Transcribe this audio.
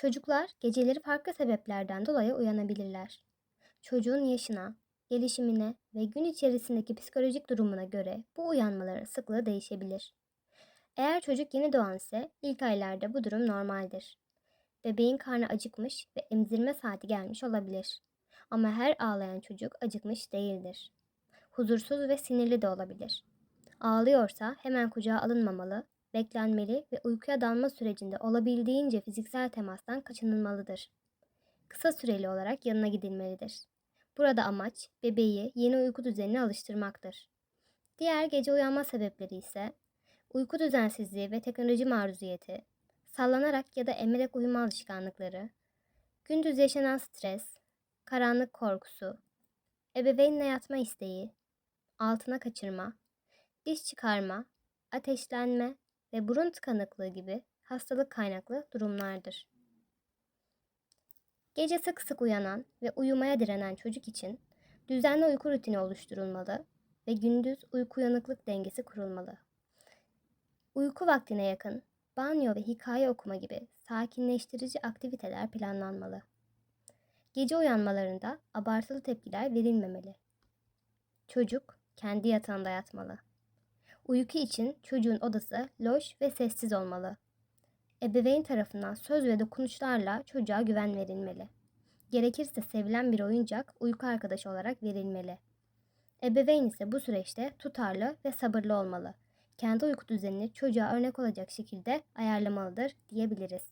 Çocuklar geceleri farklı sebeplerden dolayı uyanabilirler. Çocuğun yaşına, gelişimine ve gün içerisindeki psikolojik durumuna göre bu uyanmaların sıklığı değişebilir. Eğer çocuk yeni doğan ise ilk aylarda bu durum normaldir. Bebeğin karnı acıkmış ve emzirme saati gelmiş olabilir. Ama her ağlayan çocuk acıkmış değildir. Huzursuz ve sinirli de olabilir. Ağlıyorsa hemen kucağa alınmamalı, beklenmeli ve uykuya dalma sürecinde olabildiğince fiziksel temastan kaçınılmalıdır. Kısa süreli olarak yanına gidilmelidir. Burada amaç bebeği yeni uyku düzenine alıştırmaktır. Diğer gece uyanma sebepleri ise uyku düzensizliği ve teknoloji maruziyeti, sallanarak ya da emerek uyuma alışkanlıkları, gündüz yaşanan stres, karanlık korkusu, ebeveynle yatma isteği, altına kaçırma, diş çıkarma, ateşlenme ve burun tıkanıklığı gibi hastalık kaynaklı durumlardır. Gece sık sık uyanan ve uyumaya direnen çocuk için düzenli uyku rutini oluşturulmalı ve gündüz uyku uyanıklık dengesi kurulmalı. Uyku vaktine yakın banyo ve hikaye okuma gibi sakinleştirici aktiviteler planlanmalı. Gece uyanmalarında abartılı tepkiler verilmemeli. Çocuk kendi yatağında yatmalı. Uyku için çocuğun odası loş ve sessiz olmalı. Ebeveyn tarafından söz ve dokunuşlarla çocuğa güven verilmeli. Gerekirse sevilen bir oyuncak uyku arkadaşı olarak verilmeli. Ebeveyn ise bu süreçte tutarlı ve sabırlı olmalı. Kendi uyku düzenini çocuğa örnek olacak şekilde ayarlamalıdır diyebiliriz.